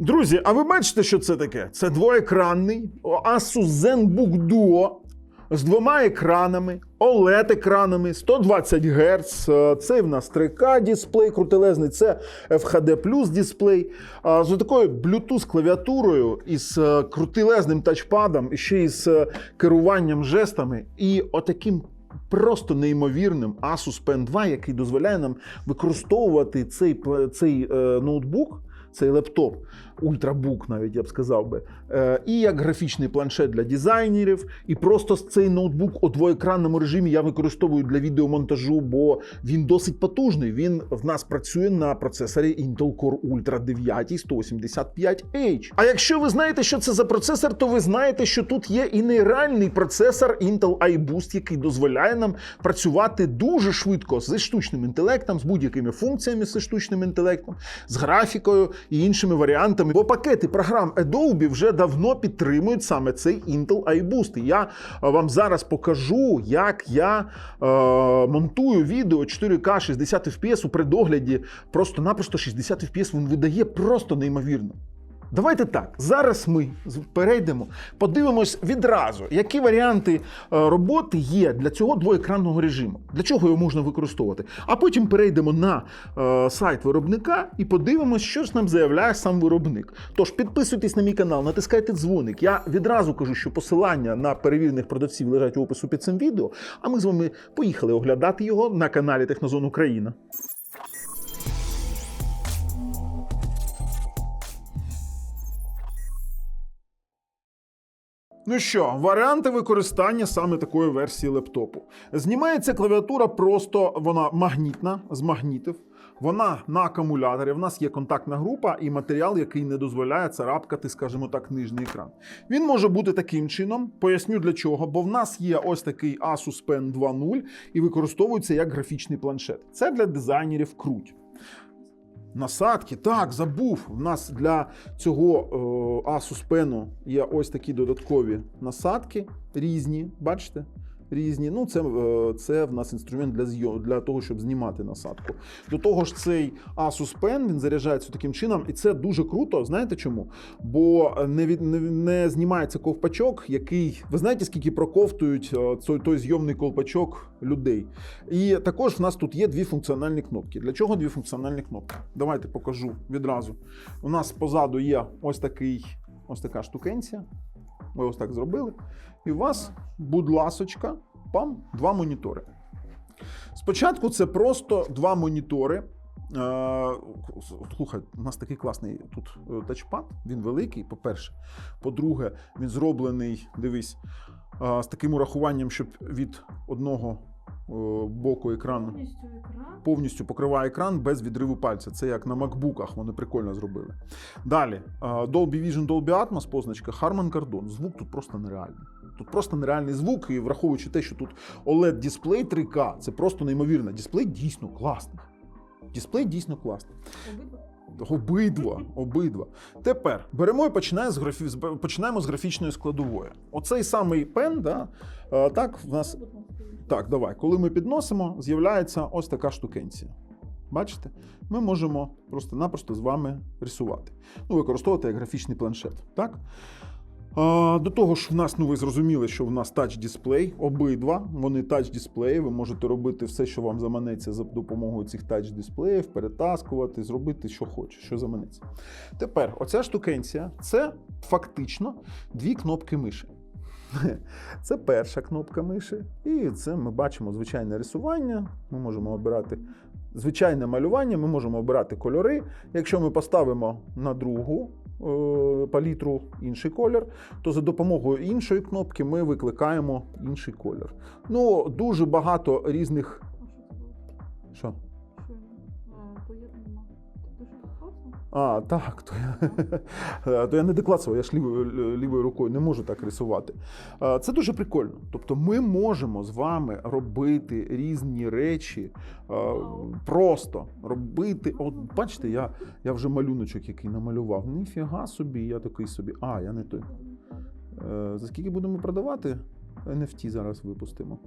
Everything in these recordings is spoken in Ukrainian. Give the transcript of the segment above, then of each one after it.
Друзі, а ви бачите, що це таке? Це двоекранний Asus ZenBook Duo з двома екранами, OLED-екранами, 120 Гц. Е, Це в нас 3К дисплей крутелезний, це FHD Plus дисплей. З такою Bluetooth клавіатурою із е, крутелезним тачпадом, і ще із е, керуванням жестами і отаким. Просто неймовірним Asus Pen 2, який дозволяє нам використовувати цей, цей ноутбук, цей лептоп, ультрабук, навіть я б сказав би, е, і як графічний планшет для дизайнерів, і просто цей ноутбук у двоекранному режимі я використовую для відеомонтажу, бо він досить потужний. Він в нас працює на процесорі Intel Core Ultra 9 185H. А якщо ви знаєте, що це за процесор, то ви знаєте, що тут є і нейральний процесор Intel iBoost, який дозволяє нам працювати дуже швидко зі штучним інтелектом, з будь-якими функціями зі штучним інтелектом, з графікою і іншими варіантами. Бо пакети програм Adobe вже давно підтримують саме цей Intel iBoost. І я е, вам зараз покажу, як я е, монтую відео 4К 60 FPS у предогляді. Просто-напросто 60 FPS він видає просто неймовірно. Давайте так. Зараз ми перейдемо, подивимось відразу, які варіанти е, роботи є для цього двоекранного режиму, для чого його можна використовувати. А потім перейдемо на е, сайт виробника і подивимось, що ж нам заявляє сам виробник. Тож підписуйтесь на мій канал, натискайте дзвоник. Я відразу кажу, що посилання на перевірених продавців лежать у опису під цим відео. А ми з вами поїхали оглядати його на каналі Технозон Україна. Ну що, варіанти використання саме такої версії лептопу. Знімається клавіатура просто, вона магнітна з магнітів. Вона на акумуляторі. В нас є контактна група і матеріал, який не дозволяє царапкати, скажімо так, нижній екран. Він може бути таким чином. Поясню для чого, бо в нас є ось такий Asus Pen 2.0 і використовується як графічний планшет. Це для дизайнерів круть. Насадки, так, забув. У нас для цього е, Asus Pen є ось такі додаткові насадки різні. Бачите? Різні. Ну, це, е, це в нас інструмент для для того, щоб знімати насадку. До того ж, цей Asus Pen він заряджається таким чином, і це дуже круто. Знаєте чому? Бо не, від, не, не знімається ковпачок, який. Ви знаєте, скільки проковтують е, той, той зйомний ковпачок людей. І також в нас тут є дві функціональні кнопки. Для чого дві функціональні кнопки? Давайте покажу відразу. У нас позаду є ось такий, ось така штукенція. Ми ось так зробили. І у вас, будь ласочка, пам, два монітори. Спочатку це просто два монітори. Е, Слухай, у нас такий класний тут е, тачпад, він великий, по-перше. По-друге, він зроблений, дивись, е, з таким урахуванням, щоб від одного боку екрану Повністю екран. повністю покриває екран без відриву пальця. Це як на макбуках, вони прикольно зробили. Далі, е, Dolby Vision, Dolby Atmos, позначка Harman Kardon. Звук тут просто нереальний. Тут просто нереальний звук, і враховуючи те, що тут oled дисплей 3К, це просто неймовірно. Дисплей дійсно класний. Дисплей дійсно класний. Обидва. Обидва. Тепер беремо і починаємо з, графі... починаємо з графічної складової. Оцей самий пен, да, е, так, в нас. Так, давай. Коли ми підносимо, з'являється ось така штукенція. Бачите? Ми можемо просто-напросто з вами рисувати. Ну, використовувати як графічний планшет. Так? А, до того ж, в нас, ну ви зрозуміли, що в нас тач дисплей, обидва, вони тач дисплеї. Ви можете робити все, що вам заманеться за допомогою цих тач дисплеїв, перетаскувати, зробити, що хочеш, що заманеться. Тепер, оця штукенція це фактично дві кнопки миші. Це перша кнопка миші, і це ми бачимо звичайне рисування. Ми можемо обирати звичайне малювання, ми можемо обирати кольори. Якщо ми поставимо на другу е, палітру інший колір, то за допомогою іншої кнопки ми викликаємо інший колір. Ну, дуже багато різних. Що? А, так, то я, то я не доклацував, я ж лівою, лівою рукою не можу так рисувати. Це дуже прикольно. Тобто ми можемо з вами робити різні речі, просто робити. От бачите, я, я вже малюночок який намалював. Ніфіга собі, я такий собі. А, я не той. Е, За скільки будемо продавати? NFT зараз випустимо.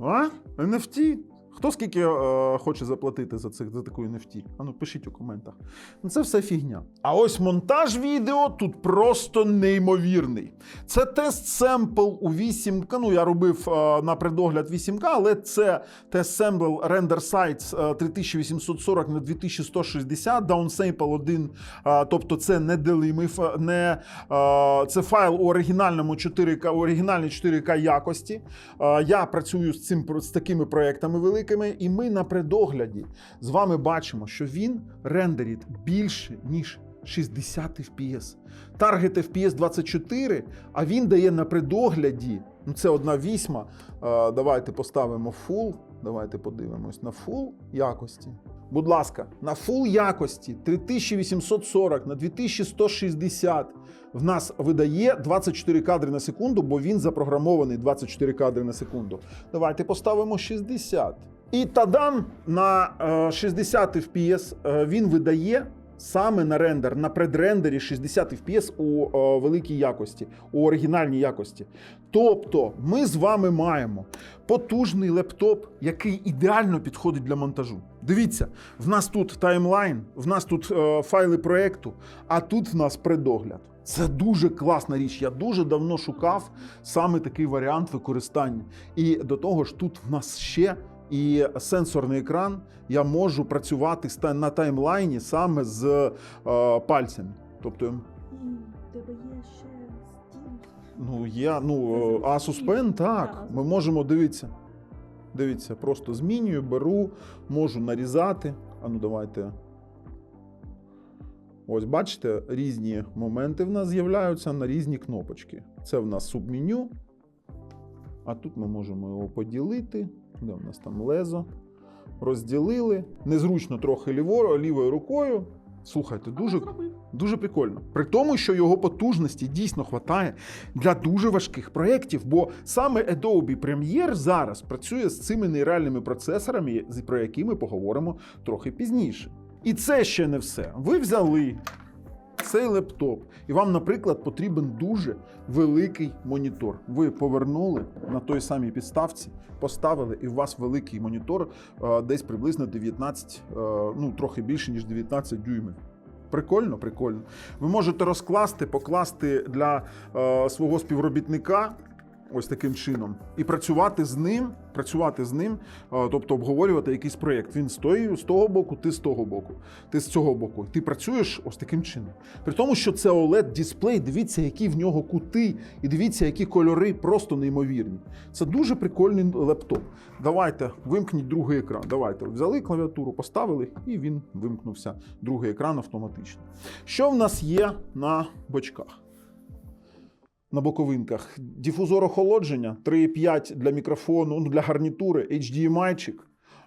А? NFT? Хто скільки е, хоче заплатити за цих за таку NFT? А пишіть у коментах. Ну це все фігня. А ось монтаж відео тут просто неймовірний. Це тест семпл у 8К. Ну я робив е, на предогляд 8К, але це тест семпл Render Sites е, 3840 на 2160, downsample 1, е, тобто це не делимий, не, е, це файл у оригінальному 4К, у оригінальній 4К якості. Е, Я працюю з цим з такими проектами великими, і ми на предогляді з вами бачимо, що він рендерить більше ніж 60 FPS. Таргет FPS 24, а він дає на предогляді. Ну, це одна вісьма. Е, Давайте поставимо full. Давайте подивимось на full якості. Будь ласка, на full якості 3840 на 2160 в нас видає 24 кадри на секунду, бо він запрограмований 24 кадри на секунду. Давайте поставимо 60. І тадан на е, 60 FPS е, він видає саме на рендер, на предрендері 60 FPS у е, великій якості, у оригінальній якості. Тобто ми з вами маємо потужний лептоп, який ідеально підходить для монтажу. Дивіться, в нас тут таймлайн, в нас тут е, файли проекту, а тут в нас предогляд. Це дуже класна річ. Я дуже давно шукав саме такий варіант використання. І до того ж, тут в нас ще і сенсорний екран. Я можу працювати на таймлайні саме з е, пальцями. Тобто, І тебе є ще ну я ну е, Asus Pen, так, ми можемо дивіться. Дивіться, просто змінюю, беру, можу нарізати. А ну давайте. Ось бачите, різні моменти в нас з'являються на різні кнопочки. Це в нас субменю. А тут ми можемо його поділити. Де в нас там лезо? Розділили. Незручно трохи ліво, лівою рукою. Слухайте, дуже, дуже прикольно. При тому, що його потужності дійсно хватає для дуже важких проєктів, бо саме Adobe Premiere зараз працює з цими нейральними процесорами, про які ми поговоримо трохи пізніше. І це ще не все. Ви взяли цей лептоп, і вам, наприклад, потрібен дуже великий монітор. Ви повернули на той самій підставці, поставили, і у вас великий монітор е, десь приблизно 19, е, ну трохи більше ніж 19 дюймів. Прикольно, прикольно. Ви можете розкласти, покласти для е, свого співробітника. Ось таким чином, і працювати з ним, працювати з ним, тобто обговорювати якийсь проєкт. Він з, з того боку, ти з того боку, ти з цього боку. Ти працюєш ось таким чином. При тому, що це oled дисплей, дивіться, які в нього кути, і дивіться, які кольори просто неймовірні. Це дуже прикольний лептоп. Давайте вимкніть другий екран. Давайте взяли клавіатуру, поставили, і він вимкнувся. Другий екран автоматично. Що в нас є на бочках? На боковинках дифузор охолодження 3,5 для мікрофону, ну, для гарнітури, HDMI-чик.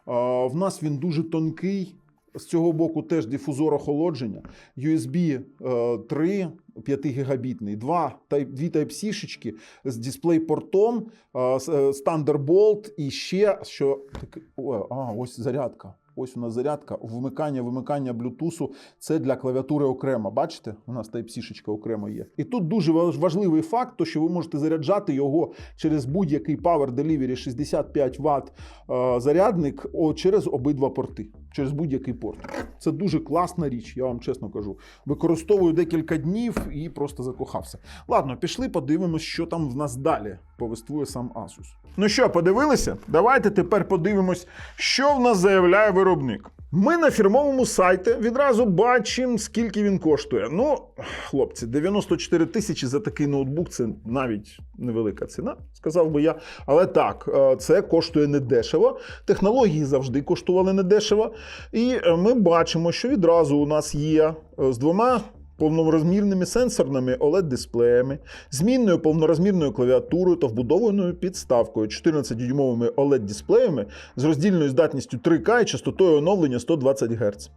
А, В нас він дуже тонкий. З цього боку теж дифузор охолодження. USB е, 3 5 гігабітний, два дві Type-C-шечки з дисплей-портом, е, е, Thunderbolt і ще що таке. А, ось зарядка. Ось у нас зарядка, вмикання, вимикання блютусу. Це для клавіатури окремо. Бачите, у нас Type-C-шечка окремо є. І тут дуже важливий факт, то що ви можете заряджати його через будь-який Power Delivery 65 Вт е, зарядник через обидва порти, через будь-який порт. Це дуже класна річ, я вам чесно кажу. Використовую декілька днів і просто закохався. Ладно, пішли, подивимось, що там в нас далі повествує сам Asus. Ну що, подивилися? Давайте тепер подивимось, що в нас заявляє виробник. Ми на фірмовому сайті відразу бачимо, скільки він коштує. Ну, хлопці, 94 тисячі за такий ноутбук це навіть невелика ціна, сказав би я. Але так, е, це коштує недешево. Технології завжди коштували недешево. І е, ми бачимо, що відразу у нас є е, з двома. Повнорозмірними сенсорними OLED-дисплеями, змінною повнорозмірною клавіатурою та вбудованою підставкою 14-дюймовими OLED-дисплеями з роздільною здатністю 3К і частотою оновлення 120 Гц.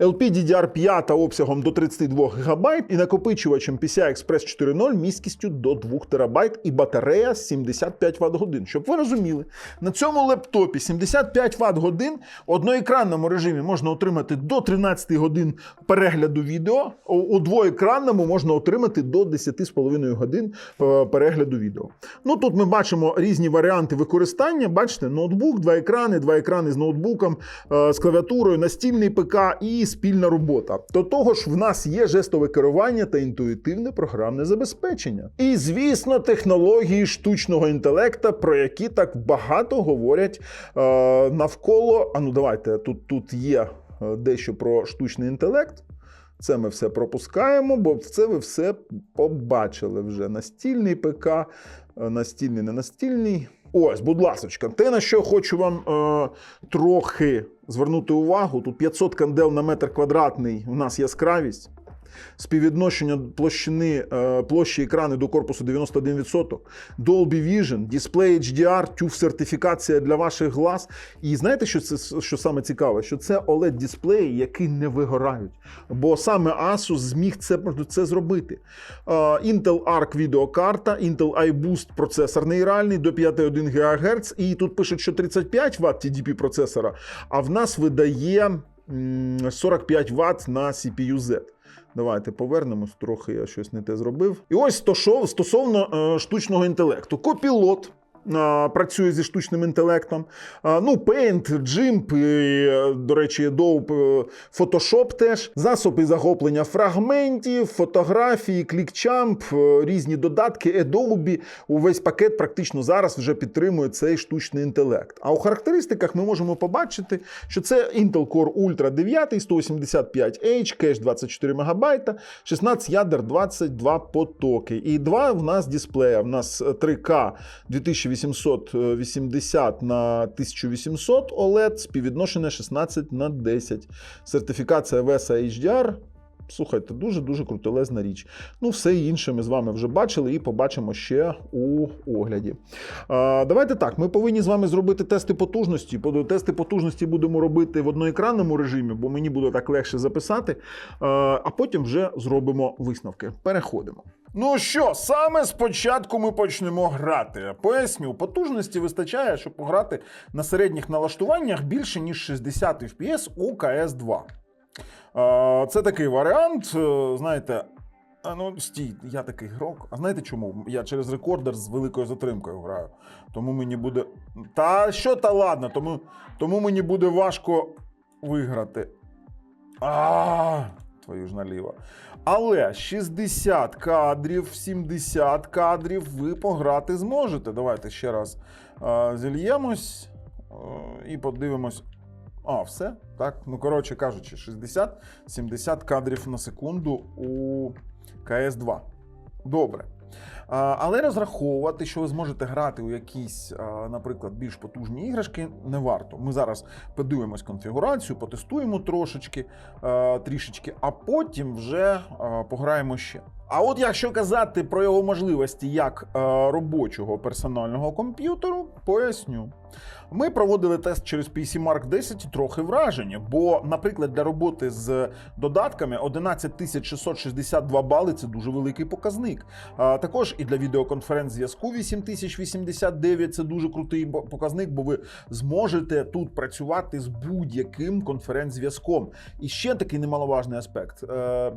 LPDDR5 обсягом до 32 ГБ і накопичувачем PCI Express 4.0 місткістю до 2 ТБ і батарея 75 Вт годин. Щоб ви розуміли, на цьому лептопі 75 Вт годин в одноекранному режимі можна отримати до 13 годин перегляду відео, у- у двоекранному можна отримати до 10,5 годин е, перегляду відео. Ну тут ми бачимо різні варіанти використання. Бачите, ноутбук, два екрани, два екрани з ноутбуком, е, з клавіатурою, настільний ПК і спільна робота. До того ж, в нас є жестове керування та інтуїтивне програмне забезпечення. І, звісно, технології штучного інтелекта, про які так багато говорять е, навколо. А ну давайте тут, тут є е, дещо про штучний інтелект. Це ми все пропускаємо, бо це ви все побачили вже. Настільний ПК, е, настільний, не настільний. Ось, будь ласка, те, на що хочу вам е, трохи звернути увагу. Тут 500 кандел на метр квадратний у нас яскравість. Співвідношення площини, е, площі екрану до корпусу 91%. Dolby Vision, Display HDR, TÜV сертифікація для ваших глаз. І знаєте, що це що саме цікаве? Що це oled дисплеї які не вигорають. Бо саме Asus зміг це, це зробити. Е, Intel Arc відеокарта, Intel iBoost процесор нейральний до 5,1 ГГц. І тут пишуть, що 35 Вт TDP процесора, а в нас видає 45 Вт на CPU-Z. Давайте повернемось, трохи я щось не те зробив. І ось стошов стосовно е, штучного інтелекту. Копілот. Працює зі штучним інтелектом. Ну, Paint, GIMP, і, до речі, Adobe, е, Photoshop теж. Засоби захоплення фрагментів, фотографії, ClickChamp, е, різні додатки, Adobe. Увесь пакет практично зараз вже підтримує цей штучний інтелект. А у характеристиках ми можемо побачити, що це Intel Core Ultra 9, 185H, кеш 24 МБ, 16 ядер, 22 потоки. І два в нас дисплея. В нас 3К 2880 на 1800 OLED, співвідношення 16 на 10. Сертифікація VESA HDR. Слухайте, дуже-дуже крутелезна річ. Ну, все інше ми з вами вже бачили і побачимо ще у огляді. А, давайте так, ми повинні з вами зробити тести потужності. Тести потужності будемо робити в одноекранному режимі, бо мені буде так легше записати. А потім вже зробимо висновки. Переходимо. Ну що, саме спочатку ми почнемо грати. Поясню, потужності вистачає, щоб пограти на середніх налаштуваннях більше ніж 60 FPS у cs 2 Е, Це такий варіант. е, Знаєте, а ну стій, я такий грок. А знаєте чому? Я через рекордер з великою затримкою граю. Тому мені буде. Та що та ладно, тому, тому мені буде важко виграти. А, твою ж наліво. Але 60 кадрів, 70 кадрів ви пограти зможете. Давайте ще раз е, зільємось е, і подивимось. А, все? Так. Ну, коротше кажучи, 60-70 кадрів на секунду у КС 2. Добре. Але розраховувати, що ви зможете грати у якісь, наприклад, більш потужні іграшки, не варто. Ми зараз подивимось конфігурацію, потестуємо трошечки, трішечки, а потім вже пограємо ще. А от якщо казати про його можливості як а, робочого персонального комп'ютеру, поясню. Ми проводили тест через PC Mark 10 і трохи вражені, бо, наприклад, для роботи з додатками 11662 бали це дуже великий показник. А також і для відеоконференц-зв'язку 8089 це дуже крутий показник, бо ви зможете тут працювати з будь-яким конференц-зв'язком. І ще такий немаловажний аспект. Е,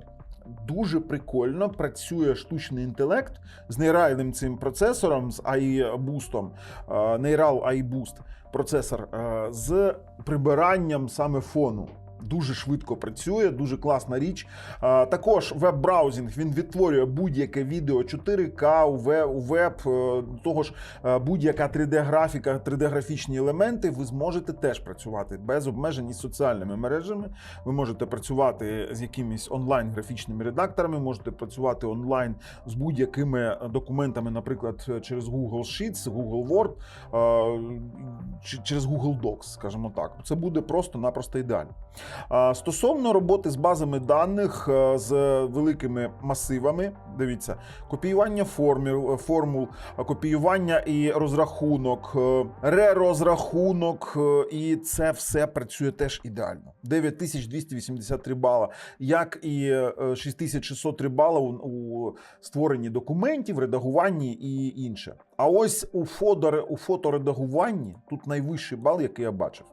Дуже прикольно працює штучний інтелект з нейральним цим процесором, з AI-бустом, Neural AI-Boost процесор е, з прибиранням саме фону. Дуже швидко працює, дуже класна річ. Також веб-браузінг він відтворює будь-яке відео 4К у веб, е, того ж е, будь-яка 3D-графіка, 3D-графічні елементи. Ви зможете теж працювати без обмежень із соціальними мережами. Ви можете працювати з якимись онлайн графічними редакторами, можете працювати онлайн з будь-якими документами, наприклад, через Google Sheets, Google Word е, чи через Google Docs, скажімо так. Це буде просто-напросто ідеально. Стосовно роботи з базами даних е, з великими масивами, дивіться, копіювання формул, формул копіювання і розрахунок, е, рерозрахунок, е, і це все працює теж ідеально. 9283 бала, як і е, 6603 бала у створенні документів, редагуванні і інше. А ось у, фото, у фоторедагуванні тут найвищий бал, який я бачив.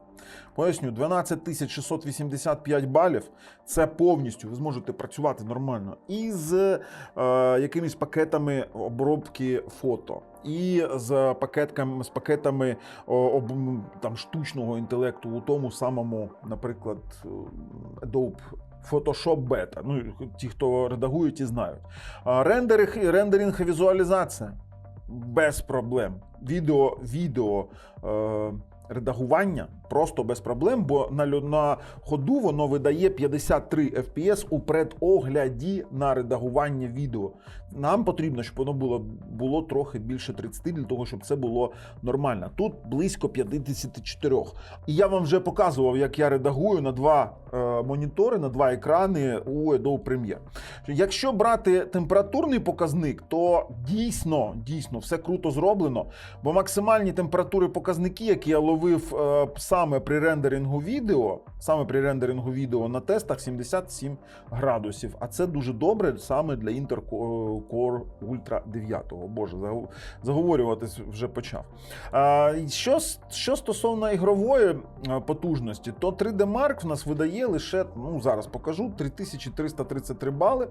Поясню, 12 685 балів це повністю ви зможете працювати нормально і з е, якимись пакетами обробки фото, і з пакетками з пакетами об, там, штучного інтелекту у тому самому, наприклад, Adobe Photoshop Beta. Ну, ті, хто редагують, і знають. Рендеринг, рендеринг і візуалізація без проблем. Відео, відео. Е, редагування просто без проблем, бо на, на ходу воно видає 53 FPS у предогляді на редагування відео. Нам потрібно, щоб воно було, було трохи більше 30 для того, щоб це було нормально. Тут близько 54. І я вам вже показував, як я редагую на два е, монітори, на два екрани у Adobe Premiere. Якщо брати температурний показник, то дійсно, дійсно все круто зроблено. Бо максимальні температури показники, які я ловив е, саме при рендерингу відео, саме при рендерингу відео на тестах 77 градусів. А це дуже добре саме для Core Ultra 9. Боже, заговорюватись вже почав. Що, що стосовно ігрової е, потужності, то 3D Mark в нас видає лише, ну зараз покажу, 3333 бали.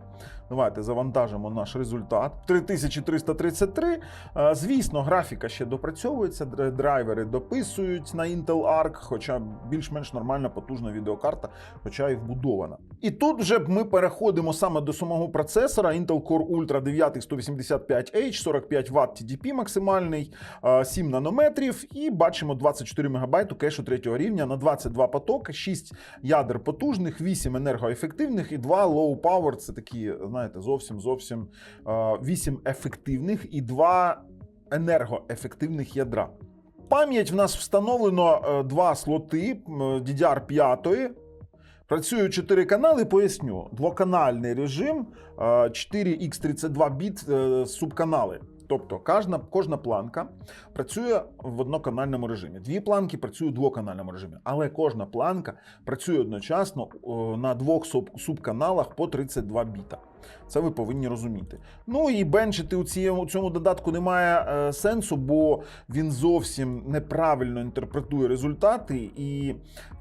Давайте завантажимо наш результат. 3333. Е, Звісно, графіка ще допрацьовується, драйвери дописують на Intel Arc, хоча більш-менш нормальна потужна відеокарта, хоча і вбудована. І тут вже ми переходимо саме до самого процесора Intel Core Ultra 9 185H, 45 Вт TDP максимальний, е, 7 нанометрів, і бачимо 24 МБ кешу третього рівня на 22 потоки, 6 ядер потужних, 8 енергоефективних і 2 low power. Це такі, знаєте, зовсім зовсім е, 8 ефективних і 2 енергоефективних ядра. Пам'ять в нас встановлено е, два слоти м, DDR5. Працює 4 канали, поясню. Двоканальний режим, е, 4x32 біт е, субканали. Тобто кожна, кожна планка працює в одноканальному режимі. Дві планки працюють в двоканальному режимі, але кожна планка працює одночасно на двох субканалах по 32 біта. Це ви повинні розуміти. Ну і бенчити у цьому, у цьому додатку немає е, сенсу, бо він зовсім неправильно інтерпретує результати. І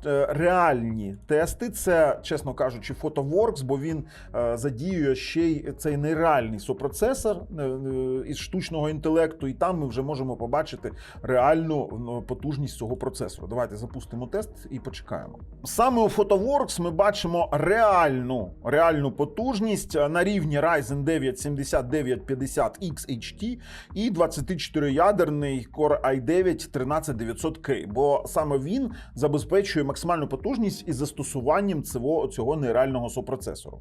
е, реальні тести це, чесно кажучи, Photoworks, бо він е, задіює ще й цей нереальний сопроцесор е, е, із штучного інтелекту, і там ми вже можемо побачити реальну ну, потужність цього процесору. Давайте запустимо тест і почекаємо. Саме у Photoworks ми бачимо реальну, реальну потужність е, на рівні Ryzen 9 7950 XHT і 24-ядерний Core i9 13900K, бо саме він забезпечує максимальну потужність із застосуванням цього, цього нереального сопроцесору.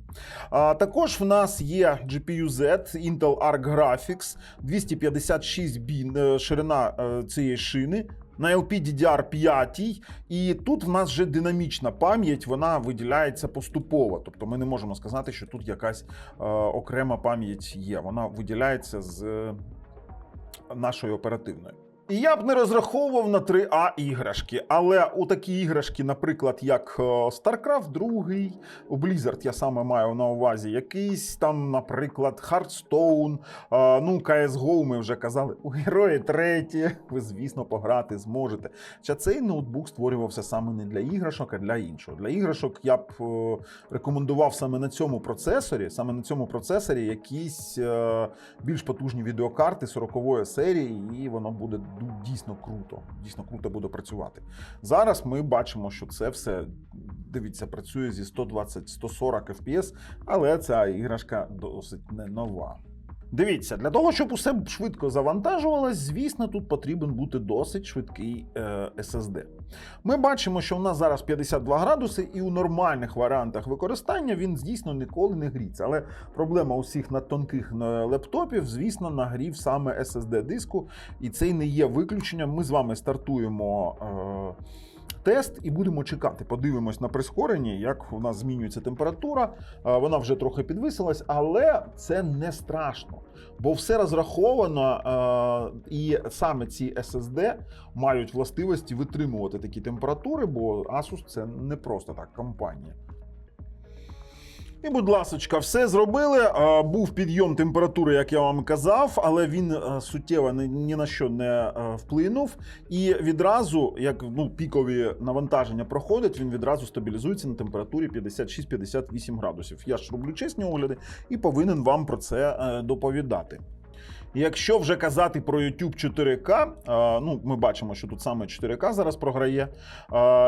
А, також в нас є GPU-Z Intel Arc Graphics 256 бін, е, ширина е, цієї шини. На LPDDR5, і тут в нас вже динамічна пам'ять, вона виділяється поступово. Тобто ми не можемо сказати, що тут якась е, окрема пам'ять є. Вона виділяється з е, нашої оперативної. Я б не розраховував на 3А іграшки, але у такі іграшки, наприклад, як е, StarCraft 2, у Blizzard я саме маю на увазі, якийсь там, наприклад, Hearthstone, е, ну, CSGO ми вже казали, у Герої 3, ви, звісно, пограти зможете. Хоча цей ноутбук створювався саме не для іграшок, а для іншого. Для іграшок я б е, рекомендував саме на цьому процесорі, саме на цьому процесорі якісь більш потужні відеокарти 40-ї серії, і воно буде дійсно круто. Дійсно круто буде працювати. Зараз ми бачимо, що це все дивіться, працює зі 120-140 FPS, але ця іграшка досить не нова. Дивіться, для того, щоб усе швидко завантажувалось, звісно, тут потрібен бути досить швидкий е, SSD. Ми бачимо, що у нас зараз 52 градуси, і у нормальних варіантах використання він дійсно ніколи не гріться. Але проблема усіх надтонких е, лептопів, звісно, нагрів саме SSD диску, і це не є виключенням. Ми з вами стартуємо. Е, тест і будемо чекати. Подивимось на прискоренні, як у нас змінюється температура. Вона вже трохи підвисилась, але це не страшно, бо все розраховано, і саме ці SSD мають властивості витримувати такі температури, бо Asus це не просто так компанія. І, будь ласочка, все зробили. Був підйом температури, як я вам казав, але він е, суттєво ні, на що не е, вплинув. І відразу, як ну, пікові навантаження проходять, він відразу стабілізується на температурі 56-58 градусів. Я ж роблю чесні огляди і повинен вам про це е, доповідати. Якщо вже казати про YouTube 4К, е, ну ми бачимо, що тут саме 4К зараз програє.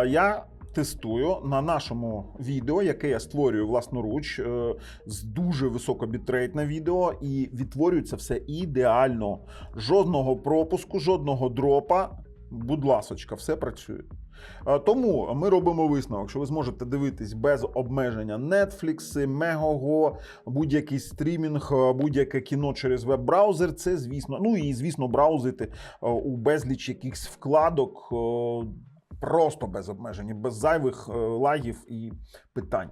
Я тестую на нашому відео, яке я створюю власноруч е, з дуже високобітрейтне відео, і відтворюється все ідеально. Жодного пропуску, жодного дропа. Будь ласочка, все працює. Е, Тому ми робимо висновок, що ви зможете дивитись без обмеження Netflix, Megogo, будь-який стрімінг, е, будь-яке кіно через веб-браузер. Це звісно. Ну і звісно, браузити у безліч якихось вкладок. Просто без обмежень, без зайвих е, лагів і питань.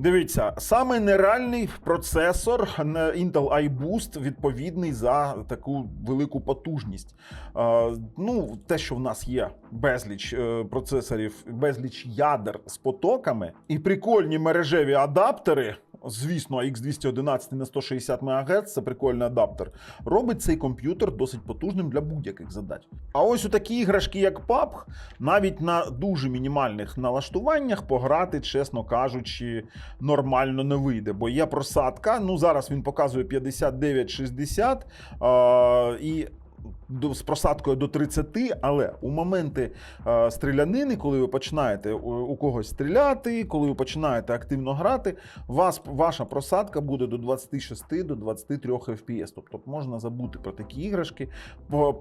Дивіться, саме нереальний процесор не- Intel iBoost відповідний за таку велику потужність. Е, ну, те, що в нас є безліч е, процесорів, безліч ядер з потоками і прикольні мережеві адаптери. Звісно, X211 на 160 МГц це прикольний адаптер. Робить цей комп'ютер досить потужним для будь-яких задач. А ось у такі іграшки, як PUBG, навіть на дуже мінімальних налаштуваннях пограти, чесно кажучи, нормально не вийде, бо є просадка. Ну зараз він показує 59-60 е, і. З просадкою до 30, але у моменти е, стрілянини, коли ви починаєте у когось стріляти, коли ви починаєте активно грати, вас, ваша просадка буде до 26 до 23 FPS. Тобто можна забути про такі іграшки, по,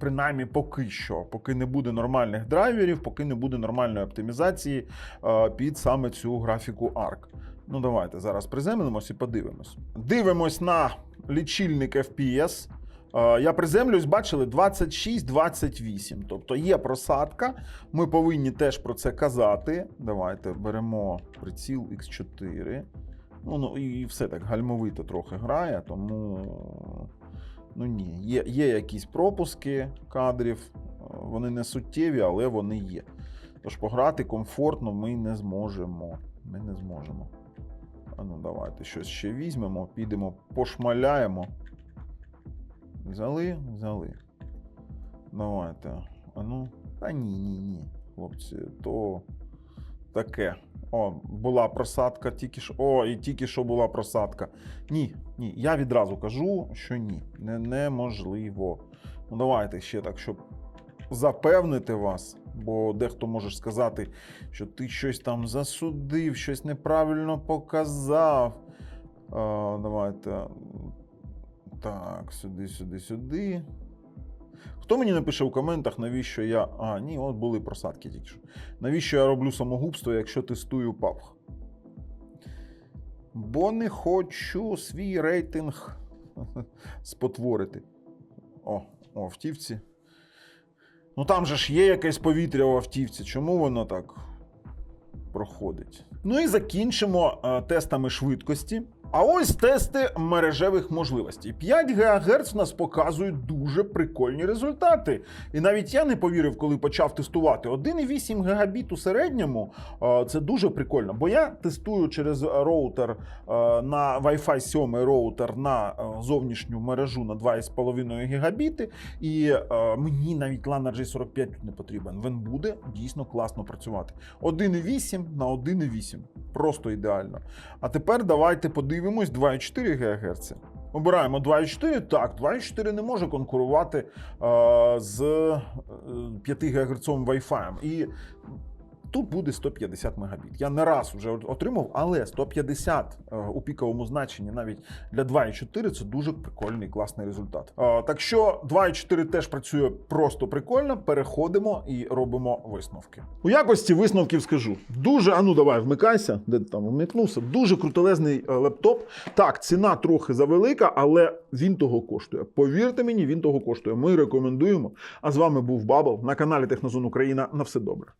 принаймні поки що, поки не буде нормальних драйверів, поки не буде нормальної оптимізації е, під саме цю графіку ARC. Ну, давайте зараз приземлимось і подивимось. Дивимось на лічильник FPS. Е, Я приземлюсь, бачили 26-28. Тобто є просадка. Ми повинні теж про це казати. Давайте беремо приціл X4. Ну, ну і все так гальмовито трохи грає, тому ну ні, є, є якісь пропуски кадрів. е, Вони не суттєві, але вони є. Тож пограти комфортно ми не зможемо. Ми не зможемо. А ну давайте щось ще візьмемо, підемо, пошмаляємо. Взяли, взяли. Давайте. А ну. Та ні, ні, ні. Хлопці, то таке. О, була просадка тільки що. О, і тільки що була просадка. Ні, ні. Я відразу кажу, що ні. Не, неможливо. Ну, давайте ще так, щоб запевнити вас. Бо дехто може сказати, що ти щось там засудив, щось неправильно показав. А, давайте. Так, сюди, сюди, сюди. Хто мені напише у коментах, навіщо я. А, ні, от були просадки тільки що. Навіщо я роблю самогубство, якщо тестую PUBG? Бо не хочу свій рейтинг спотворити. О, о, автівці. Ну там же ж є якесь повітря у автівці. Чому воно так проходить? Ну і закінчимо тестами швидкості. А ось тести мережевих можливостей. 5 ГГц в нас показують дуже прикольні результати. І навіть я не повірив, коли почав тестувати 1,8 Гбіт у середньому. е, Це дуже прикольно, бо я тестую через роутер е, на Wi-Fi 7 роутер на е, зовнішню мережу на 2,5 гігабіти. І мені навіть LAN RJ45 не потрібен. Він буде дійсно класно працювати. 1,8 на 1,8. Просто ідеально. А тепер давайте подивимось 2,4 ГГц. Обираємо 2,4. Так, 2,4 не може конкурувати е, з е, 5 ГГц Wi-Fi. І тут буде 150 Мбіт. Я не раз вже отримав, але 150 е, у піковому значенні навіть для 2,4 це дуже прикольний класний результат. Е, Так що 2,4 теж працює просто прикольно. Переходимо і робимо висновки. У якості висновків скажу. Дуже, а ну давай, вмикайся, де ти там вмикнувся. Дуже крутелезний е, лептоп. Так, ціна трохи завелика, але він того коштує. Повірте мені, він того коштує. Ми рекомендуємо. А з вами був Бабл на каналі Технозон Україна. На все добре.